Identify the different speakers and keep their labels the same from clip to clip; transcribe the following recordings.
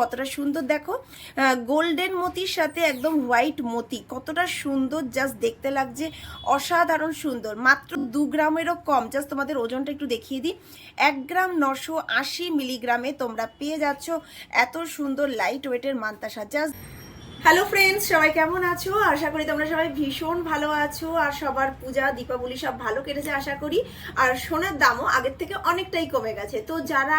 Speaker 1: কতটা সুন্দর দেখো। গোল্ডেন মতির সাথে একদম হোয়াইট মতি। কতটা সুন্দর জাস্ট দেখতে লাগছে। অসাধারণ সুন্দর। মাত্র দু গ্রামেরও কম। জাস্ট তোমাদের ওজনটা একটু দেখিয়ে দিই। এক গ্রাম নশো আশি মিলিগ্রামে তোমরা পেয়ে যাচ্ছ এত সুন্দর লাইট ওয়েটের মান্তাসা। জাস্ট হ্যালো ফ্রেন্ডস সবাই কেমন আছো? আশা করি তোমরা সবাই ভীষণ ভালো আছো, আর সবার পূজা, দীপাবলি সব ভালো কেটেছে, আশা করি। আর সোনার দামও আগের থেকে অনেকটাই কমে গেছে। তো যারা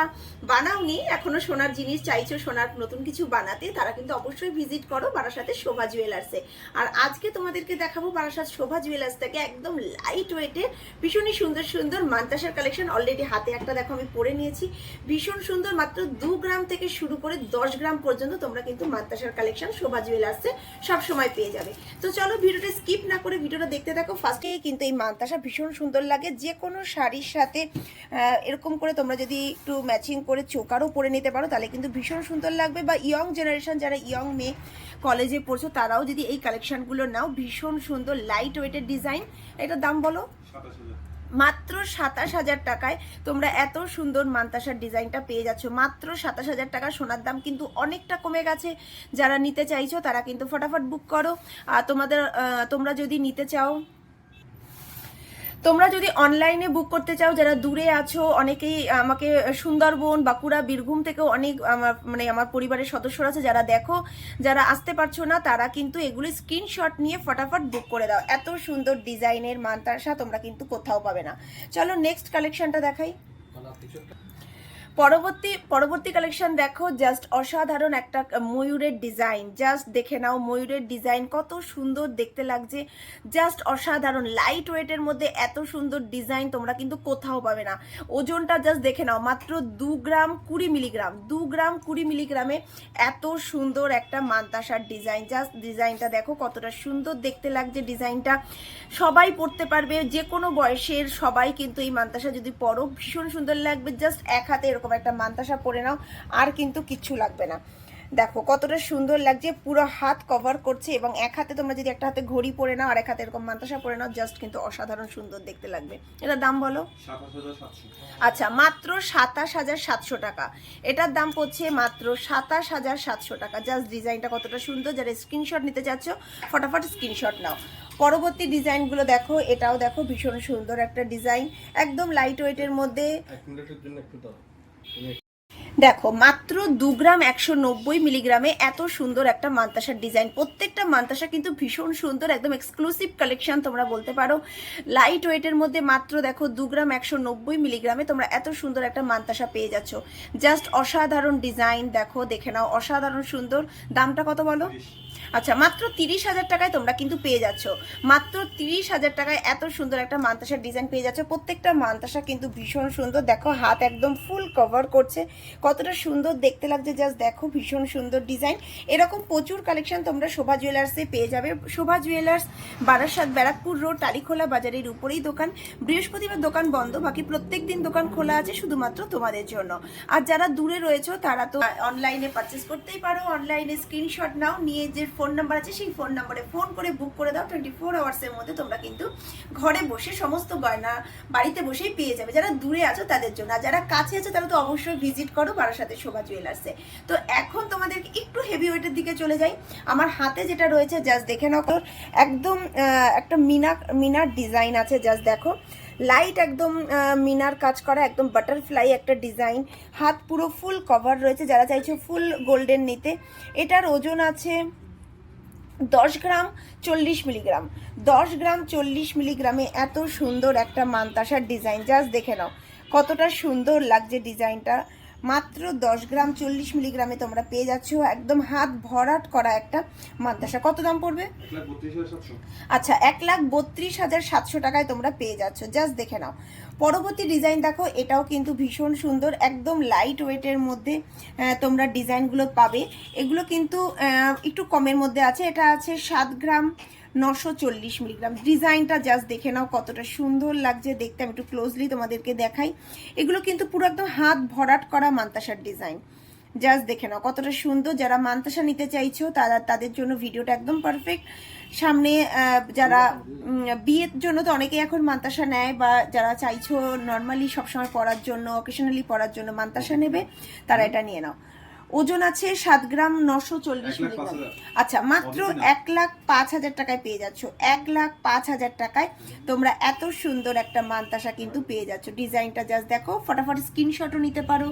Speaker 1: বানাওনি, এখনও সোনার জিনিস চাইছো, সোনার নতুন কিছু বানাতে, তারা কিন্তু অবশ্যই ভিজিট করো বারাসাতে শোভা জুয়েলার্সে আর আজকে তোমাদেরকে দেখাবো বারাসাত শোভা জুয়েলার্স থেকে একদম লাইট ওয়েটে ভীষণই সুন্দর সুন্দর মান্তাসার কালেকশন অলরেডি হাতে একটা, দেখো আমি পরে নিয়েছি। ভীষণ সুন্দর, মাত্র দু গ্রাম থেকে শুরু করে দশ গ্রাম পর্যন্ত তোমরা কিন্তু মান্তাসার কালেকশন শোভা জুয়েলার্সে সব সময় পেয়ে যাবে। তো চলো ভিডিওটা স্কিপ না করে ভিডিওটা দেখতে থাকো। ফার্স্টে কিন্তু এই মান্তাসা ভীষণ সুন্দর লাগে। যে কোনো শাড়ির সাথে এরকম করে তোমরা যদি একটু ম্যাচিং করে চোকারও পরে নিতে পারো, তাহলে কিন্তু ভীষণ সুন্দর লাগবে। বা ইয়ং জেনারেশন যারা ইয়ং মেয়ে কলেজে পড়ছো, তারাও যদি এই কালেকশনগুলো নাও, ভীষণ সুন্দর লাইট ওয়েটের ডিজাইন এটার দাম বলো? মাত্র সাতাশ হাজার টাকায় তোমরা এত সুন্দর মান্তাসার ডিজাইনটা পেয়ে যাচ্ছ। মাত্র সাতাশ হাজার টাকা সোনার দাম কিন্তু অনেকটা কমে গেছে। যারা নিতে চাইছো তারা কিন্তু ফটাফট বুক করো। আর তোমাদের তোমরা যদি নিতে চাও তোমরা যদি অনলাইনে বুক করতে চাও, যারা দূরে আছো, অনেকেই আমাকে সুন্দরবন, বাঁকুড়া, বীরভূম থেকেও অনেক আমার মানে আমার পরিবারের সদস্যরা আছে, যারা দেখো, যারা আসতে পারছ না, তারা কিন্তু এগুলি স্ক্রিনশট নিয়ে ফটাফট বুক করে দাও। এত সুন্দর ডিজাইনের মান্তাসা তোমরা কিন্তু কোথাও পাবে না। চলো নেক্সট কালেকশনটা দেখাই। পরবর্তী পরবর্তী কালেকশন দেখো জাস্ট অসাধারণ একটা ময়ূরের ডিজাইন জাস্ট দেখে নাও ময়ূরের ডিজাইন কত সুন্দর দেখতে লাগছে। জাস্ট অসাধারণ লাইট ওয়েটের মধ্যে এত সুন্দর ডিজাইন তোমরা কিন্তু কোথাও পাবে না। ওজনটা জাস্ট দেখে নাও, মাত্র দু গ্রাম কুড়ি মিলিগ্রাম দু গ্রাম কুড়ি মিলিগ্রামে এত সুন্দর একটা মান্তাসার ডিজাইন জাস্ট ডিজাইনটা দেখো, কতটা সুন্দর দেখতে লাগছে ডিজাইনটা সবাই পড়তে পারবে যে কোনো বয়সের সবাই কিন্তু এই মান্তাসা যদি পরো ভীষণ সুন্দর লাগবে। জাস্ট এক হাতে এরকম একটা মান্তাসা পরে নাও আর কিন্তু কিচ্ছু লাগবে না। দেখো কতটা সুন্দর লাগছে পুরো হাত কভার করছে এবং এক হাতে তোমরা যদি একটা হাতে ঘড়ি পরে নাও আর এক হাতে এরকম মান্তাসা পরে নাও জাস্ট কিন্তু অসাধারণ সুন্দর দেখতে লাগবে। এটার দাম বলো? আচ্ছা মাত্র সাতাশ হাজার সাতশো টাকা। এটার দাম পড়ছে মাত্র সাতাশ হাজার সাতশো টাকা। জাস্ট ডিজাইনটা কতটা সুন্দর যারা স্ক্রিনশট নিতে চাচ্ছ ফটাফট স্ক্রিনশট নাও। পরবর্তী ডিজাইনগুলো দেখো এটাও দেখো ভীষণ সুন্দর একটা ডিজাইন। একদম লাইট ওয়েটের মধ্যে
Speaker 2: এক মিনিটের জন্য একটু দাও।
Speaker 1: দেখো, মাত্র দু গ্রাম একশো নব্বই মিলিগ্রামে এত সুন্দর একটা মান্তাসার ডিজাইন। প্রত্যেকটা মান্তাসা কিন্তু ভীষণ সুন্দর, একদম এক্সক্লুসিভ কালেকশন তোমরা বলতে পারো। লাইট ওয়েটের মধ্যে মাত্র দেখো দু গ্রাম একশো নব্বই মিলিগ্রামে তোমরা এত সুন্দর একটা মান্তাসা পেয়ে যাচ্ছ। জাস্ট অসাধারণ ডিজাইন, দেখো, দেখে নাও, অসাধারণ সুন্দর। দামটা কত বলো? আচ্ছা মাত্র তিরিশ হাজার টাকায় তোমরা কিন্তু পেয়ে যাচ্ছ। মাত্র তিরিশ হাজার টাকায় এত সুন্দর একটা মান্তাসার ডিজাইন পেয়ে যাচ্ছ। প্রত্যেকটা মান্তাসা কিন্তু ভীষণ সুন্দর। দেখো, হাত একদম ফুল কভার করছে। কতটা সুন্দর দেখতে লাগছে। জাস্ট দেখো, ভীষণ সুন্দর ডিজাইন এরকম প্রচুর কালেকশন তোমরা শোভা জুয়েলার্সে পেয়ে যাবে। শোভা জুয়েলার্স বারাসাত ব্যারাকপুর রোড টালিখোলা বাজারের উপরেই দোকান। বৃহস্পতিবার দোকান বন্ধ। বাকি প্রত্যেক দিন দোকান খোলা আছে শুধুমাত্র তোমাদের জন্য। আর যারা দূরে রয়েছে, তারা তো অনলাইনে পারচেস করতেই পারো। অনলাইনে স্ক্রিনশট নাও। নিয়ে যে ফোন নাম্বার আছে, সেই ফোন নাম্বারে ফোন করে বুক করে দাও টোয়েন্টি ফোর আওয়ার্সের মধ্যে তোমরা কিন্তু ঘরে বসে সমস্ত গয়না বাড়িতে বসেই পেয়ে যাবে। যারা দূরে আছো তাদের জন্য, আর যারা কাছে আছে তারা তো অবশ্যই ভিজিট করো বারাসাতে শোভা জুয়েলার্সে তো এখন তোমাদেরকে একটু হেভি ওয়েটের দিকে চলে যাই। আমার হাতে যেটা রয়েছে জাস্ট দেখে নাও একদম একটা মিনা মিনার ডিজাইন আছে জাস্ট দেখো। লাইট একদম মিনার কাজ করা, একদম বাটারফ্লাই একটা ডিজাইন হাত পুরো ফুল কভার রয়েছে, যারা চাইছো ফুল গোল্ডেন নিতে। এটার ওজন আছে দশ গ্রাম চল্লিশ মিলিগ্রাম। দশ গ্রাম চল্লিশ মিলিগ্রামে এত সুন্দর একটা মানতাসার ডিজাইন জাস্ট দেখে নাও। কতটা সুন্দর লাগছে ডিজাইনটা। মাত্র দশ গ্রাম চল্লিশ মিলিগ্রামে তোমরা পেয়ে যাচ্ছ একদম হাত ভরাট করা একটা মাদ্রাসা। কত দাম পড়বে? আচ্ছা এক লাখ বত্রিশ হাজার সাতশো টাকায় তোমরা পেয়ে যাচ্ছ। জাস্ট দেখে নাও। পরবর্তী ডিজাইন দেখো এটাও কিন্তু ভীষণ সুন্দর একদম লাইট ওয়েটের মধ্যে তোমরা ডিজাইনগুলো পাবে। এগুলো কিন্তু একটু কমের মধ্যে আছে। এটা আছে সাত গ্রাম নশো চল্লিশ মিলিগ্রাম। ডিজাইনটা জাস্ট দেখে নাও কতটা সুন্দর লাগছে। দেখতে আমি একটু ক্লোজলি তোমাদেরকে দেখাই। এগুলো কিন্তু পুরো একদম হাত ভরাট করা মান্তাসার ডিজাইন জাস্ট দেখে নাও কতটা সুন্দর। যারা মান্তাসা নিতে চাইছো, তারা তাদের জন্য ভিডিওটা একদম পারফেক্ট সামনে যারা বিয়ের জন্য তো অনেকেই এখন মান্তাসা নেয় বা যারা চাইছো নর্মালি সবসময় পরার জন্য অকেশনালি পরার জন্য মান্তাসা নেবে, তারা এটা নিয়ে নাও। ওজন আছে সাত গ্রাম নশো চল্লিশ মিলিগ্রাম। আচ্ছা মাত্র এক লাখ পাঁচ হাজার টাকায় পেয়ে যাচ্ছ। এক লাখ পাঁচ হাজার টাকায় তোমরা এত সুন্দর একটা মান্তাসা কিন্তু পেয়ে যাচ্ছ। ডিজাইনটা জাস্ট দেখো ফটাফট স্ক্রিনশটও নিতে পারো।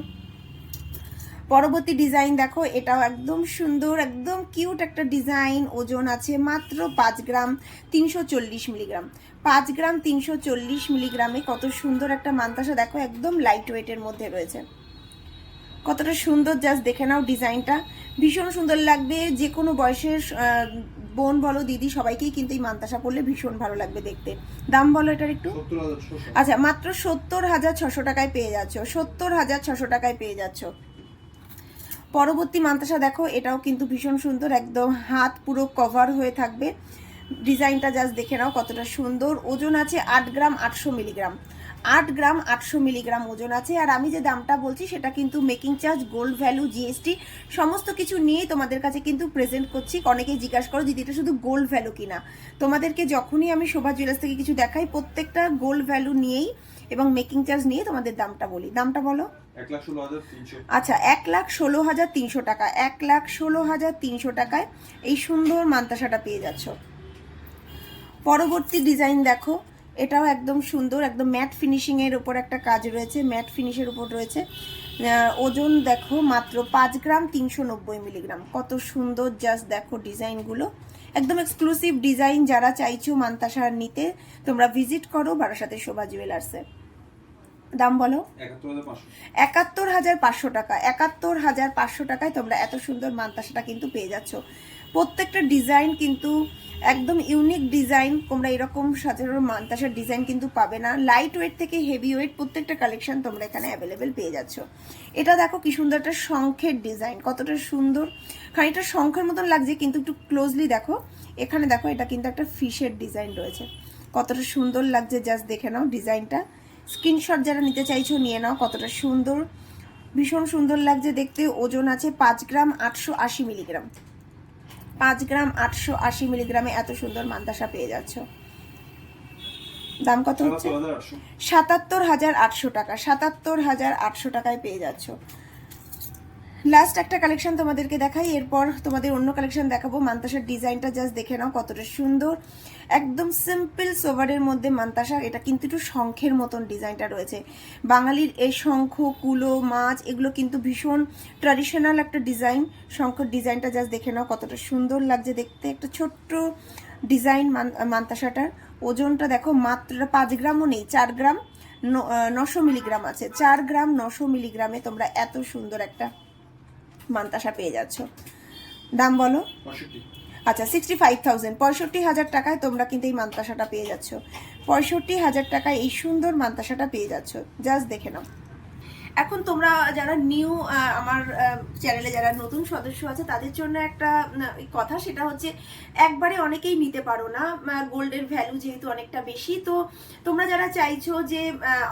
Speaker 1: পরবর্তী ডিজাইন দেখো এটাও একদম সুন্দর একদম কিউট একটা ডিজাইন। ওজন আছে মাত্র পাঁচ গ্রাম তিনশো চল্লিশ মিলিগ্রাম। পাঁচ গ্রাম তিনশো চল্লিশ মিলিগ্রামে কত সুন্দর একটা মান্তাসা দেখো একদম লাইট ওয়েটের মধ্যে রয়েছে। কতটা সুন্দর জাস্ট দেখে নাও ডিজাইনটা। ভীষণ সুন্দর লাগবে যে কোনো বয়সের বোন বলো দিদি সবাইকেই কিন্তু এই মান্তাসা পরলে ভীষণ ভালো লাগবে দেখতে। দাম বলো এটার একটু? আচ্ছা মাত্র সত্তর হাজার ছশো টাকায় পেয়ে যাচ্ছ সত্তর হাজার ছশো টাকায় পেয়ে যাচ্ছ। পরবর্তী মান্তাসা দেখো এটাও কিন্তু ভীষণ সুন্দর একদম হাত পুরো কভার হয়ে থাকবে। ডিজাইনটা জাস্ট দেখে নাও কতটা সুন্দর। ওজন আছে আট গ্রাম আটশো মিলিগ্রাম। আট গ্রাম আটশো মিলিগ্রাম ওজন আছে। আর আমি যে দামটা বলছি সেটা কিন্তু making charge gold value GST সমস্ত কিছু নিয়েই তোমাদের কাছে কিন্তু প্রেজেন্ট করছি। অনেকেই জিজ্ঞাসা করো দিদি এটা শুধু গোল্ড ভ্যালু কিনা? তোমাদেরকে যখনই আমি শোভা জুয়েলার্স থেকে কিছু দেখাই প্রত্যেকটা গোল্ড ভ্যালু নিয়েই এবং মেকিং চার্জ নিয়ে তোমাদের দামটা বলি। দামটা বলো। আচ্ছা এক লাখ ষোলো হাজার তিনশো টাকা। এক লাখ ষোলো হাজার তিনশো টাকায় এই সুন্দর মান্তাসাটা পেয়ে যাচ্ছ। পরবর্তী ডিজাইন দেখো। এটাও একদম সুন্দর একদম ম্যাট ফিনিশিং এর উপর একটা কাজ রয়েছে ম্যাট ফিনিশের উপর রয়েছে। ওজন দেখো মাত্র পাঁচ গ্রাম তিনশো নব্বই মিলিগ্রাম। কত সুন্দর জাস্ট দেখো ডিজাইনগুলো একদম এক্সক্লুসিভ ডিজাইন যারা চাইছো মান্তাসা নিতে তোমরা ভিজিট করো বারাসাতে শোভা জুয়েলার্সে দাম বলো?
Speaker 2: একাত্তর হাজার পাঁচশো।
Speaker 1: একাত্তর হাজার পাঁচশো টাকা। একাত্তর হাজার পাঁচশো টাকায় তোমরা এত সুন্দর মান্তাসাটা কিন্তু পেয়ে যাচ্ছ। প্রত্যেকটা ডিজাইন কিন্তু একদম ইউনিক ডিজাইন, তোমরা এরকম সাধারণ মান্তাসার ডিজাইন কিন্তু পাবে না। লাইট ওয়েট থেকে হেভি ওয়েট প্রত্যেকটা কালেকশন তোমরা এখানে অ্যাভেলেবেল পেয়ে যাচ্ছ। এটা দেখো কি সুন্দর একটা শঙ্খের ডিজাইন, কতটা সুন্দর। খানিকটা শঙ্খের মতন লাগছে, কিন্তু একটু ক্লোজলি দেখো। এখানে দেখো, এটা কিন্তু একটা ফিশের ডিজাইন রয়েছে। কতটা সুন্দর লাগছে জাস্ট দেখে নাও ডিজাইনটা। স্ক্রিনশট যারা নিতে চাইছো, নিয়ে নাও কতটা সুন্দর। ভীষণ সুন্দর লাগছে, দেখতে ওজন আছে পাঁচ গ্রাম আটশো আশি মিলিগ্রাম পাঁচ গ্রাম আটশো আশি মিলিগ্রামে এত সুন্দর মান্দাসা পেয়ে যাচ্ছ। দাম কত হচ্ছে?
Speaker 2: সাতাত্তর হাজার আটশো।
Speaker 1: সাতাত্তর হাজার আটশো টাকা সাতাত্তর হাজার আটশো টাকায় পেয়ে যাচ্ছ। লাস্ট একটা কালেকশন তোমাদেরকে দেখাই, এরপর তোমাদের অন্য কালেকশন দেখাবো। মান্তাসার ডিজাইনটা জাস্ট দেখে নাও কতটা সুন্দর। একদম সিম্পল সোভারের মধ্যে মান্তাসা, এটা কিন্তু একটু শঙ্খের মতন ডিজাইনটা রয়েছে। বাঙালির এই শঙ্খ, কুলো, মাছ, এগুলো কিন্তু ভীষণ ট্র্যাডিশনাল একটা ডিজাইন। শঙ্খর ডিজাইনটা জাস্ট দেখে নাও কতটা সুন্দর লাগছে দেখতে। একটা ছোট্ট ডিজাইন মান্তাসাটার। ওজনটা দেখো মাত্র পাঁচ গ্রামও নেই, চার গ্রাম নশো মিলিগ্রাম আছে। চার গ্রাম নশো মিলিগ্রামে তোমরা এত সুন্দর একটা মান্তাসা পেয়ে যাচ্ছ। দাম বলো? আচ্ছা সিক্সটি ফাইভ থাউজেন্ড পঁয়ষট্টি হাজার টাকায় তোমরা কিন্তু এই মান্তাসাটা পেয়ে যাচ্ছ। পঁয়ষট্টি হাজার টাকায় এই সুন্দর মান্তাসাটা পেয়ে যাচ্ছ। জাস্ট দেখে নাও। এখন তোমরা যারা নিউ আমার চ্যানেলে যারা নতুন সদস্য আছে, তাদের জন্য একটা কথা সেটা হচ্ছে, একবারে অনেকেই নিতে পারো না গোল্ডের ভ্যালু যেহেতু অনেকটা বেশি, তো তোমরা যারা চাইছো যে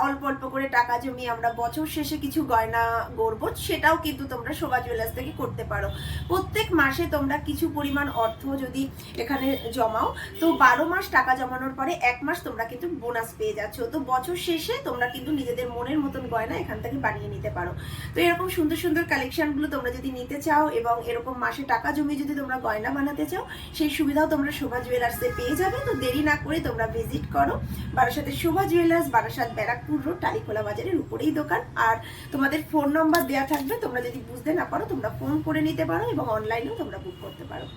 Speaker 1: অল্প অল্প করে টাকা জমিয়ে আমরা বছর শেষে কিছু গয়না গড়বো, সেটাও কিন্তু তোমরা শোভা জুয়েলার্স থেকে করতে পারো। প্রত্যেক মাসে তোমরা কিছু পরিমাণ অর্থ যদি এখানে জমাও, তো বারো মাস টাকা জমানোর পরে এক মাস তোমরা কিন্তু বোনাস পেয়ে যাচ্ছ। তো বছর শেষে তোমরা কিন্তু নিজেদের মনের মতন গয়না এখান থেকে বানিয়ে নিতে পারো। তো এরকম সুন্দর সুন্দর কালেকশনগুলো তোমরা যদি নিতে চাও এবং এরকম মাসে টাকা জমিয়ে যদি তোমরা গয়না বানাতে চাও, সেই সুবিধাও তোমরা শোভা জুয়েলার্সে পেয়ে যাবে। তো দেরি না করে তোমরা ভিজিট করো বারাসাতের শোভা জুয়েলার্স বারাসাত ব্যারাকপুর রোড টালিখোলা বাজারের উপরেই দোকান। আর তোমাদের ফোন নাম্বার দেওয়া থাকবে, তোমরা যদি বুঝতে না পারো, তোমরা ফোন করে নিতে পারো এবং অনলাইনেও তোমরা বুক করতে পারো।